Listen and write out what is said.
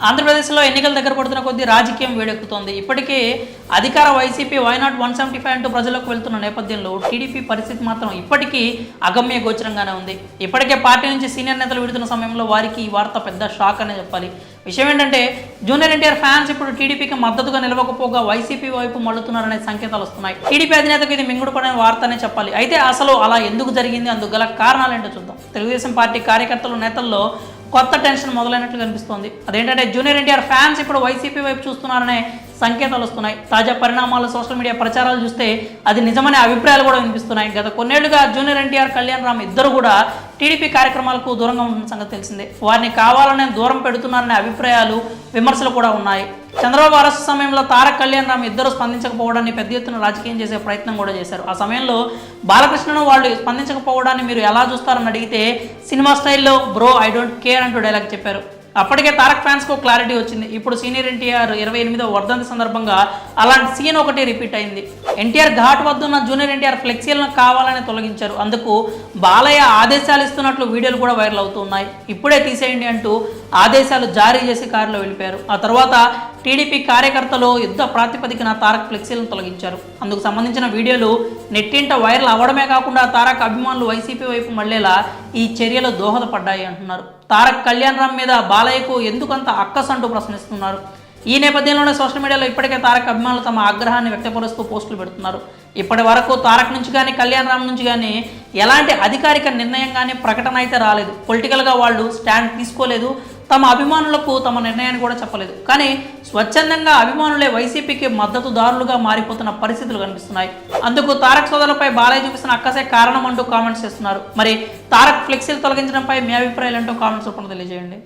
ఆంధ్రప్రదేశ్లో ఎన్నికలు దగ్గర పడుతున్న కొద్దీ రాజకీయం వేడెక్కుతోంది. ఇప్పటికే అధికార YCP why not one seventy five అంటూ ప్రజలకు వెళ్తున్న నేపథ్యంలో టీడీపీ పరిస్థితి మాత్రం ఇప్పటికీ అగమ్య గోచరంగానే ఉంది. ఇప్పటికే పార్టీ నుంచి సీనియర్ నేతలు విడుతున్న సమయంలో వారికి ఈ వార్త పెద్ద షాక్ అనే చెప్పాలి. విషయం ఏంటంటే జూనియర్ ఎన్టీఆర్ ఫ్యాన్స్ ఇప్పుడు టీడీపీకి మద్దతుగా నిలవకపోగా వైసీపీ వైపు మళ్ళుతున్నారనే సంకేతాలు వస్తున్నాయి. టీడీపీ అధినేతకు ఇది మింగుడుపడిన వార్తనే చెప్పాలి. అయితే అసలు అలా ఎందుకు జరిగింది? అందుకు గల కారణాలు ఏంటో చూద్దాం. తెలుగుదేశం పార్టీ కార్యకర్తలు నేతల్లో కొత్త టెన్షన్ మొదలైనట్లు కనిపిస్తోంది. అదేంటంటే జూనియర్ ఎన్టీఆర్ ఫ్యాన్స్ ఇప్పుడు వైసీపీ వైపు చూస్తున్నారనే సంకేతాలు వస్తున్నాయి. తాజా పరిణామాలు సోషల్ మీడియా ప్రచారాలు చూస్తే అది నిజమనే అభిప్రాయాలు కూడా వినిపిస్తున్నాయి. గత కొన్నేళ్ళుగా జూనియర్ ఎన్టీఆర్ కళ్యాణ్ రామ్ ఇద్దరు కూడా టీడీపీ కార్యక్రమాలకు దూరంగా ఉంటున్న సంగతి తెలిసిందే. వారిని కావాలనే దూరం పెడుతున్నారనే అభిప్రాయాలు విమర్శలు కూడా ఉన్నాయి. చంద్రబాబు అరెస్ట్ సమయంలో తారక్ కళ్యాణ్ రామ్ ఇద్దరు స్పందించకపోవడాన్ని పెద్ద ఎత్తున రాజకీయం చేసే ప్రయత్నం కూడా చేశారు. ఆ సమయంలో బాలకృష్ణను వాళ్ళు స్పందించకపోవడాన్ని మీరు ఎలా చూస్తారని అడిగితే సినిమా స్టైల్లో బ్రో ఐ డోంట్ కేర్ అంటూ డైలాగ్ చెప్పారు. అప్పటికే తారక్ ఫ్యాన్స్కు క్లారిటీ వచ్చింది. ఇప్పుడు సీనియర్ ఎన్టీఆర్ ఇరవై ఎనిమిదో వర్ధంతి సందర్భంగా అలాంటి సీన్ ఒకటి రిపీట్ అయింది. ఎన్టీఆర్ ఘాట్ వద్ద ఉన్న జూనియర్ ఎన్టీఆర్ ఫ్లెక్సీలను కావాలని తొలగించారు. అందుకు బాలయ్య ఆదేశాలు ఇస్తున్నట్లు వీడియోలు కూడా వైరల్ అవుతున్నాయి. ఇప్పుడే తీసేయండి అంటూ ఆదేశాలు జారీ చేసి కారులో వెళ్ళిపోయారు. ఆ తర్వాత టీడీపీ కార్యకర్తలు యుద్ధ ప్రాతిపదికన తారక్ ఫ్లెక్సీలను తొలగించారు. అందుకు సంబంధించిన వీడియోలు నెట్టింట వైరల్ అవ్వడమే కాకుండా తారక్ అభిమానులు వైసీపీ వైపు మళ్ళేలా ఈ చర్యలు దోహదపడ్డాయి అంటున్నారు. తారక్ కళ్యాణ్ రామ్ మీద బాలయ్యకు ఎందుకంత అక్కసంటూ ప్రశ్నిస్తున్నారు? ఈ నేపథ్యంలోనే సోషల్ మీడియాలో ఇప్పటికే తారక్ అభిమానులు తమ ఆగ్రహాన్ని వ్యక్తపరుస్తూ పోస్టులు పెడుతున్నారు. ఇప్పటి వరకు తారక్ నుంచి కానీ కళ్యాణ్ రామ్ నుంచి కానీ ఎలాంటి అధికారిక నిర్ణయం కానీ ప్రకటన అయితే రాలేదు. పొలిటికల్గా వాళ్ళు స్టాండ్ తీసుకోలేదు. తమ అభిమానులకు తమ నిర్ణయాన్ని కూడా చెప్పలేదు. కానీ స్వచ్ఛందంగా అభిమానులే వైసీపీకి మద్దతుదారులుగా మారిపోతున్న పరిస్థితులు కనిపిస్తున్నాయి. అందుకు తారక్ సోదరులపై బాలయ్య చూపిస్తున్న అక్కసే కారణం అంటూ కామెంట్స్ చేస్తున్నారు. మరి తారక్ ఫ్లెక్సీలు తొలగించడంపై మీ అభిప్రాయాలు అంటూ కామెంట్స్ రూపంలో తెలియజేయండి.